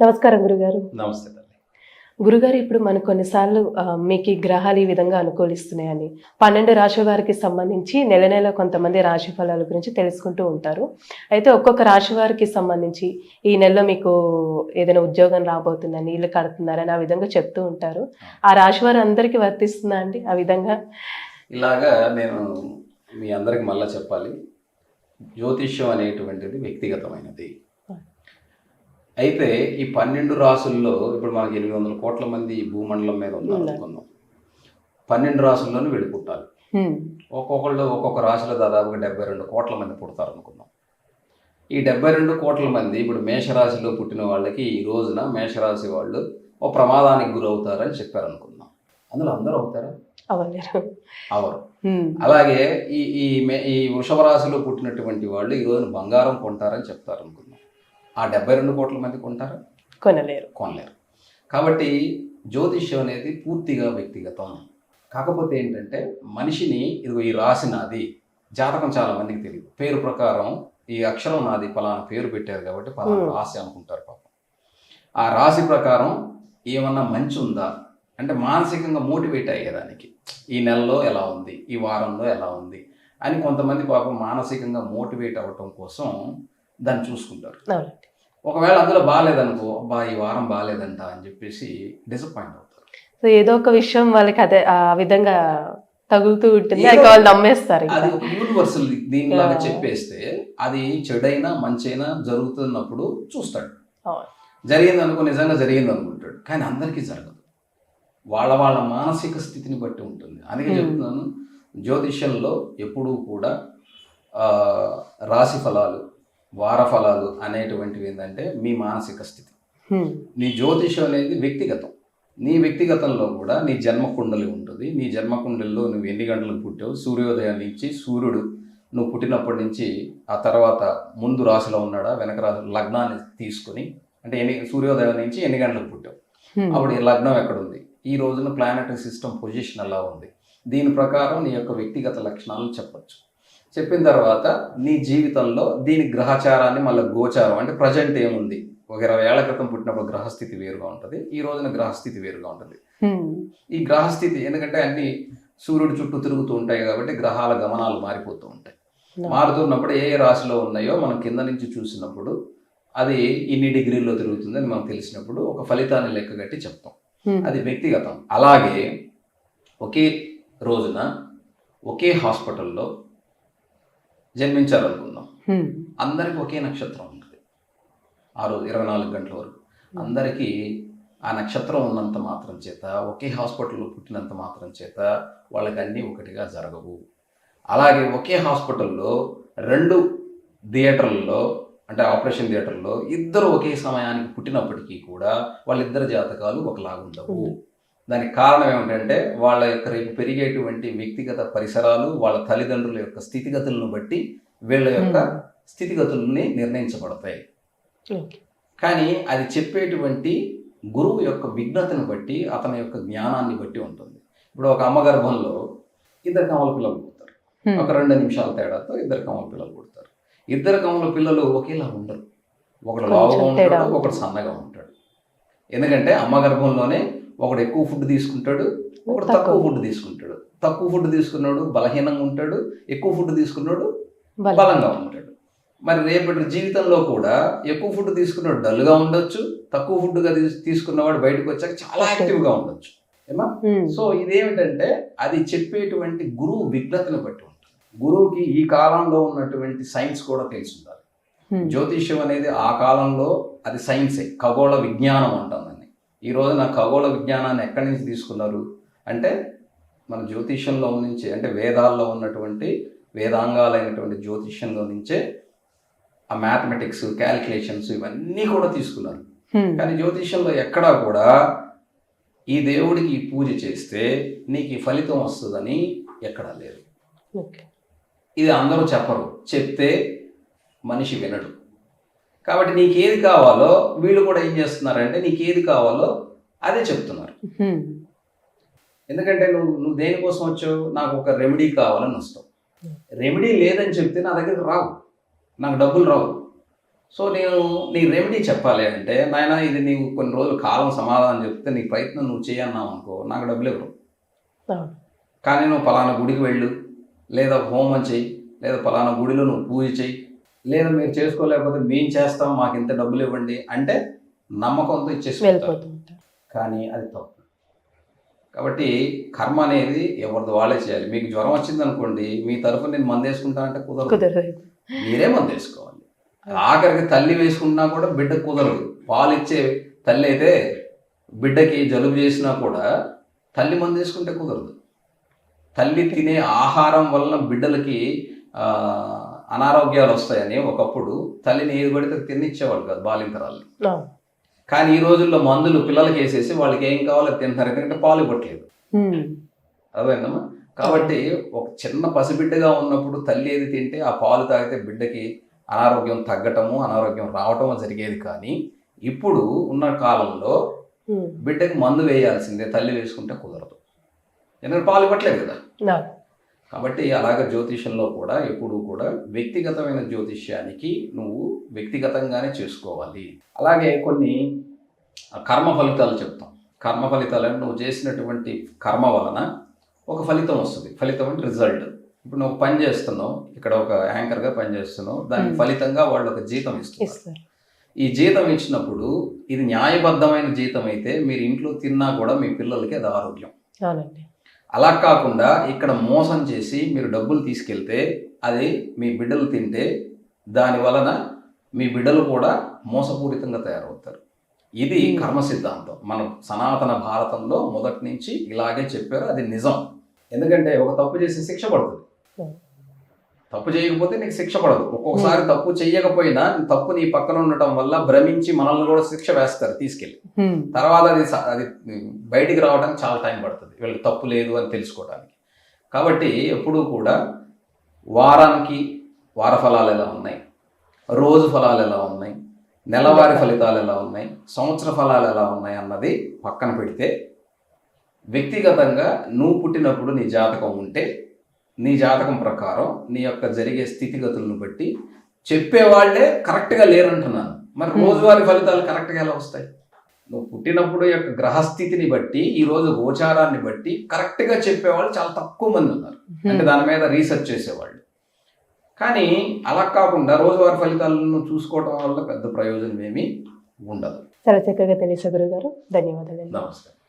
నమస్కారం గురుగారు. నమస్తే గురుగారు ఇప్పుడు మనకు కొన్నిసార్లు మీకు ఈ గ్రహాలు ఈ విధంగా అనుకూలిస్తున్నాయని పన్నెండు రాశి వారికి సంబంధించి నెల నెల కొంతమంది రాశి ఫలాల గురించి తెలుసుకుంటూ ఉంటారు. అయితే ఒక్కొక్క రాశి వారికి సంబంధించి ఈ నెలలో మీకు ఏదైనా ఉద్యోగం రాబోతుందని ఇల్లు కడుతున్నారని ఆ విధంగా చెప్తూ ఉంటారు. ఆ రాశి వారు అందరికీ వర్తిస్తుందా అండి ఆ విధంగా? ఇలాగా నేను మీ అందరికి మళ్ళా చెప్పాలి. జ్యోతిష్యం అనేటువంటిది వ్యక్తిగతమైనది. అయితే ఈ పన్నెండు రాసుల్లో ఇప్పుడు మనకి ఎనిమిది వందల కోట్ల మంది ఈ భూమండలం మీద ఉన్నారు. అనుకుందాం. పన్నెండు రాసుల్లోనూ వీళ్ళు పుట్టాలి. ఒక్కొక్కళ్ళు ఒక్కొక్క రాశిలో దాదాపుగా డెబ్బై రెండు కోట్ల మంది పుడతారు అనుకుందాం. ఈ డెబ్బై రెండు కోట్ల మంది ఇప్పుడు మేషరాశిలో పుట్టిన వాళ్ళకి ఈ రోజున మేషరాశి వాళ్ళు ఓ ప్రమాదానికి గురవుతారని చెప్పారు అనుకుందాం. అందులో అందరూ అవుతారా? అవరు. అలాగే ఈ ఈ వృషభ రాశిలో పుట్టినటువంటి వాళ్ళు ఈ రోజున బంగారం కొంటారని చెప్తారు అనుకుందాం. ఆ డెబ్బై రెండు కోట్ల మంది కొంటారా? కొనలేరు. కొనలేరు. కాబట్టి జ్యోతిష్యం అనేది పూర్తిగా వ్యక్తిగతం. కాకపోతే ఏంటంటే మనిషిని ఇదిగో ఈ రాశి నాది జాతకం చాలా మందికి తెలియదు. పేరు ప్రకారం ఈ అక్షరం నాది పలానా పేరు పెట్టారు కాబట్టి పలానా. రాశి అనుకుంటారు పాపం. ఆ రాశి ప్రకారం ఏమన్నా మంచి ఉందా? అంటే మానసికంగా మోటివేట్ అయ్యేదానికి ఈ నెలలో ఎలా ఉంది? ఈ వారంలో ఎలా ఉంది? అని కొంతమంది పాపం మానసికంగా మోటివేట్ అవ్వటం కోసం దాన్ని చూసుకుంటారు. ఒకవేళ అందులో బాగాలేదనుకో అబ్బా ఈ వారం బాగాలేదంట అని చెప్పేసి డిసప్పాయింట్ అవుతారు. సో ఏదో ఒక విషయం వాళ్ళకి అదే ఆ విధంగా తగులుతూ ఉంటుంది. అది వాళ్ళు నమ్మేస్తారు అది యూనివర్సల్ దీనిలాగా. చెప్పేస్తే అది చెడైనా మంచైనా జరుగుతున్నప్పుడు చూస్తాడు. జరిగింది అనుకో నిజంగా జరిగింది అనుకుంటాడు కానీ అందరికీ జరగదు. వాళ్ళ వాళ్ళ మానసిక స్థితిని బట్టి ఉంటుంది. అందుకే. చెప్తున్నాను జ్యోతిష్యంలో ఎప్పుడూ కూడా ఆ, రాశి ఫలాలు వార ఫలాలు అనేటువంటివి ఏంటంటే మీ మానసిక స్థితి. నీ జ్యోతిషం అనేది వ్యక్తిగతం. నీ వ్యక్తిగతంలో కూడా నీ జన్మ కుండలి ఉంటుంది. నీ జన్మ కుండలిలో నువ్వు ఎన్ని గంటలకు పుట్టావు? సూర్యోదయం నుంచి సూర్యుడు నువ్వు పుట్టినప్పటి నుంచి ఆ తర్వాత ముందు రాశిలో ఉన్నాడా? వెనక రాశి లగ్నాన్ని తీసుకుని అంటే ఎన్ని సూర్యోదయం నుంచి ఎన్ని గంటలకు పుట్టావు. అప్పుడు లగ్నం ఎక్కడుంది? ఈ రోజున ప్లానటరీ సిస్టమ్ పొజిషన్ ఎలా ఉంది? దీని ప్రకారం నీ యొక్క వ్యక్తిగత లక్షణాలను చెప్పొచ్చు. చెప్పిన తర్వాత నీ జీవితంలో దీని గ్రహచారాన్ని మళ్ళీ గోచారం అంటే ప్రజెంట్ ఏముంది? ఒక ఇరవై ఏళ్ళ క్రితం పుట్టినప్పుడు గ్రహస్థితి వేరుగా ఉంటుంది ఈ రోజున గ్రహస్థితి వేరుగా ఉంటుంది. ఈ గ్రహస్థితి ఎందుకంటే అన్ని సూర్యుడు చుట్టూ తిరుగుతూ ఉంటాయి కాబట్టి గ్రహాల గమనాలు మారిపోతూ ఉంటాయి. మారుతున్నప్పుడు ఏ ఏ రాశిలో ఉన్నాయో మనం కింద నుంచి చూసినప్పుడు అది ఇన్ని డిగ్రీల్లో తిరుగుతుందని మనకు తెలిసినప్పుడు ఒక ఫలితాన్ని లెక్కగట్టి చెప్తాం. హ్మ్. అది వ్యక్తిగతం. అలాగే ఒకే రోజున ఒకే హాస్పిటల్లో జన్మించాలనుకుందాం. అందరికీ ఒకే నక్షత్రం ఉంటుంది. ఆ రోజు ఇరవై నాలుగు గంటల వరకు. అందరికీ ఆ నక్షత్రం ఉన్నంత మాత్రం చేత ఒకే హాస్పిటల్లో పుట్టినంత మాత్రం చేత వాళ్ళకి అన్నీ ఒకటిగా జరగవు. అలాగే ఒకే హాస్పిటల్లో రెండు థియేటర్లలో అంటే ఆపరేషన్ థియేటర్లో ఇద్దరు ఒకే సమయానికి పుట్టినప్పటికీ కూడా వాళ్ళిద్దరి జాతకాలు ఒకలాగా ఉండవు Hmm. దానికి కారణం ఏమిటంటే వాళ్ళ యొక్క రేపు పెరిగేటువంటి వ్యక్తిగత పరిసరాలు వాళ్ళ తల్లిదండ్రుల యొక్క స్థితిగతులను బట్టి వీళ్ళ యొక్క Hmm. స్థితిగతుల్ని నిర్ణయించబడతాయి. కానీ అది చెప్పేటువంటి గురువు యొక్క విఘ్నతను బట్టి అతని యొక్క జ్ఞానాన్ని బట్టి ఉంటుంది ఇప్పుడు ఒక అమ్మ గర్భంలో ఇద్దరు కమల పిల్లలు పుడతారు హ్మ్. ఒక రెండు నిమిషాల తేడాతో ఇద్దరు కమల పిల్లలు పుడతారు ఇద్దరు కమల పిల్లలు ఒకేలా ఉండరు ఒకడు లావుగా ఉంటాడు. ఒకడు సన్నగా ఉంటాడు ఎందుకంటే అమ్మ గర్భంలోనే ఒకడు ఎక్కువ ఫుడ్ తీసుకుంటాడు ఒకడు తక్కువ. ఫుడ్ తీసుకుంటాడు తక్కువ ఫుడ్ తీసుకున్నాడు బలహీనంగా ఉంటాడు ఎక్కువ ఫుడ్ తీసుకున్నాడు బలం. బలంగా ఉంటాడు మరి రేపటి జీవితంలో కూడా ఎక్కువ ఫుడ్ తీసుకున్నాడు డల్గా ఉండొచ్చు తక్కువ ఫుడ్గా తీసుకున్నవాడు బయటకు వచ్చాక చాలా యాక్టివ్గా ఉండొచ్చు ఏమా. సో ఇదేమిటంటే అది చెప్పేటువంటి గురువు విఘ్నతను బట్టి ఉంటుంది గురువుకి ఈ కాలంలో ఉన్నటువంటి సైన్స్ కూడా తెలిసి ఉండాలి. జ్యోతిష్యం అనేది ఆ కాలంలో అది సైన్సే ఖగోళ విజ్ఞానం అంటుందని ఈ రోజున ఖగోళ విజ్ఞానాన్ని ఎక్కడి నుంచి తీసుకున్నారు? అంటే మన జ్యోతిష్యంలో నుంచి అంటే వేదాల్లో ఉన్నటువంటి వేదాంగాలైనటువంటి జ్యోతిష్యంలో నుంచే ఆ మ్యాథమెటిక్స్ క్యాలిక్యులేషన్స్ ఇవన్నీ కూడా తీసుకున్నారు. కానీ జ్యోతిష్యంలో ఎక్కడా కూడా ఈ దేవుడికి పూజ చేస్తే నీకు ఈ ఫలితం వస్తుందని ఎక్కడా లేదు. ఓకే. ఇది అందరూ చెప్పరు. చెప్తే మనిషి వినడు. కాబట్టి నీకు ఏది కావాలో వీళ్ళు కూడా ఏం చేస్తున్నారంటే నీకు ఏది కావాలో అదే చెప్తున్నారు. ఎందుకంటే నువ్వు నువ్వు దేనికోసం వచ్చావు? నాకు ఒక రెమెడీ కావాలని వస్తావు. రెమెడీ లేదని చెప్తే నా దగ్గరికి రావు. నాకు డబ్బులు రావు. సో నేను నీ రెమెడీ చెప్పాలి అంటే నాయన ఇది నీకు కొన్ని రోజులు కాలం సమాధానం చెప్తే నీ ప్రయత్నం నువ్వు చేయన్నావు అనుకో నాకు డబ్బులు ఇవ్వరు. కానీ నువ్వు పలానా గుడికి వెళ్ళు లేదా హోమం చెయ్యి లేదా పలానా గుడిలో నువ్వు పూజ చెయ్యి లేదా మీరు చేసుకోలేకపోతే మేం చేస్తాం మాకు ఇంత డబ్బులు ఇవ్వండి అంటే నమ్మకంతో ఇచ్చేసి కానీ అది తప్పు. కాబట్టి కర్మ అనేది ఎవరిది వాళ్ళే చేయాలి. మీకు జ్వరం వచ్చింది అనుకోండి మీ తరఫున నేను మందు వేసుకుంటా అంటే కుదరదు. మీరే మందు వేసుకోవాలి. ఆఖరికి తల్లి వేసుకున్నా కూడా బిడ్డ కుదరదు. పాలు ఇచ్చే తల్లి అయితే బిడ్డకి జలుబు చేసినా కూడా తల్లి మందు వేసుకుంటే కుదరదు. తల్లి తినే ఆహారం వలన బిడ్డలకి అనారోగ్యాలు వస్తాయని ఒకప్పుడు తల్లిని ఏది పడితే తినిచ్చేవాళ్ళు కాదు బాలింతరాలు కానీ ఈ రోజుల్లో మందులు పిల్లలకి వేసేసి వాళ్ళకి ఏం కావాలో తింటున్నారు ఎందుకంటే పాలు ఇవ్వట్లేదు. అదేనమ్మా కాబట్టి ఒక చిన్న పసిబిడ్డగా ఉన్నప్పుడు తల్లి ఏది తింటే ఆ పాలు తాగితే బిడ్డకి అనారోగ్యం తగ్గటము అనారోగ్యం రావటము జరిగేది కానీ ఇప్పుడు ఉన్న కాలంలో. బిడ్డకి మందు వేయాల్సిందే తల్లి వేసుకుంటే కుదరదు ఎందుకంటే పాలు ఇవ్వట్లేదు కదా. కాబట్టి అలాగే జ్యోతిష్యంలో కూడా ఎప్పుడు కూడా వ్యక్తిగతమైన జ్యోతిష్యానికి నువ్వు వ్యక్తిగతంగానే చేసుకోవాలి. అలాగే కొన్ని కర్మ ఫలితాలు చెప్తాం. కర్మ ఫలితాలు అంటే నువ్వు చేసినటువంటి కర్మ వలన ఒక ఫలితం వస్తుంది. ఫలితం అంటే రిజల్ట్. ఇప్పుడు నువ్వు పని చేస్తున్నావు ఇక్కడ ఒక యాంకర్గా పని చేస్తున్నావు దానికి. ఫలితంగా వాళ్ళు ఒక జీతం ఇస్తారు ఈ జీతం ఇచ్చినప్పుడు ఇది న్యాయబద్ధమైన జీతం అయితే మీరు ఇంట్లో తిన్నా కూడా మీ పిల్లలకి అది ఆరోగ్యం. అవునండి. అలా కాకుండా ఇక్కడ మోసం చేసి మీరు డబ్బులు తీసుకెళ్తే అది మీ బిడ్డలు తింటే దాని వలన మీ బిడ్డలు కూడా మోసపూరితంగా తయారవుతారు. ఇది. కర్మ సిద్ధాంతం. మన సనాతన భారతంలో మొదటి నుంచి ఇలాగే చెప్పారు. అది నిజం. ఎందుకంటే ఒక తప్పు చేసి శిక్ష పడుతుంది. తప్పు చేయకపోతే నీకు శిక్ష పడదు. ఒక్కొక్కసారి తప్పు చేయకపోయినా తప్పు నీ పక్కన ఉండటం వల్ల భ్రమించి మనల్ని కూడా శిక్ష వేస్తారు తీసుకెళ్ళి. ఉమ్. తర్వాత అది అది బయటికి రావడానికి చాలా టైం పడుతుంది. వీళ్ళకి తప్పు లేదు అని తెలుసుకోవడానికి కాబట్టి ఎప్పుడూ కూడా వారానికి వార ఫలాలు ఎలా ఉన్నాయి? రోజు ఫలాలు ఎలా ఉన్నాయి? నెలవారీ ఫలితాలు ఎలా ఉన్నాయి? సంవత్సర ఫలాలు ఎలా ఉన్నాయి అన్నది పక్కన పెడితే వ్యక్తిగతంగా నువ్వు పుట్టినప్పుడు నీ జాతకం ఉంటే నీ జాతకం ప్రకారం నీ యొక్క జరిగే స్థితిగతులను బట్టి చెప్పేవాళ్ళే కరెక్ట్గా లేరంటున్నాను. మరి. రోజువారీ ఫలితాలు కరెక్ట్గా ఎలా వస్తాయి? నువ్వు పుట్టినప్పుడు యొక్క గ్రహస్థితిని బట్టి ఈ రోజు గోచారాన్ని బట్టి కరెక్ట్గా చెప్పేవాళ్ళు చాలా తక్కువ మంది ఉన్నారు. అంటే దాని మీద రీసెర్చ్ చేసేవాళ్ళు. కానీ అలా కాకుండా రోజువారీ ఫలితాలను చూసుకోవడం వల్ల పెద్ద ప్రయోజనం ఏమీ ఉండదు. చాలా చక్కగా తెలిసే గురుగారు ధన్యవాదాలు నమస్కారం.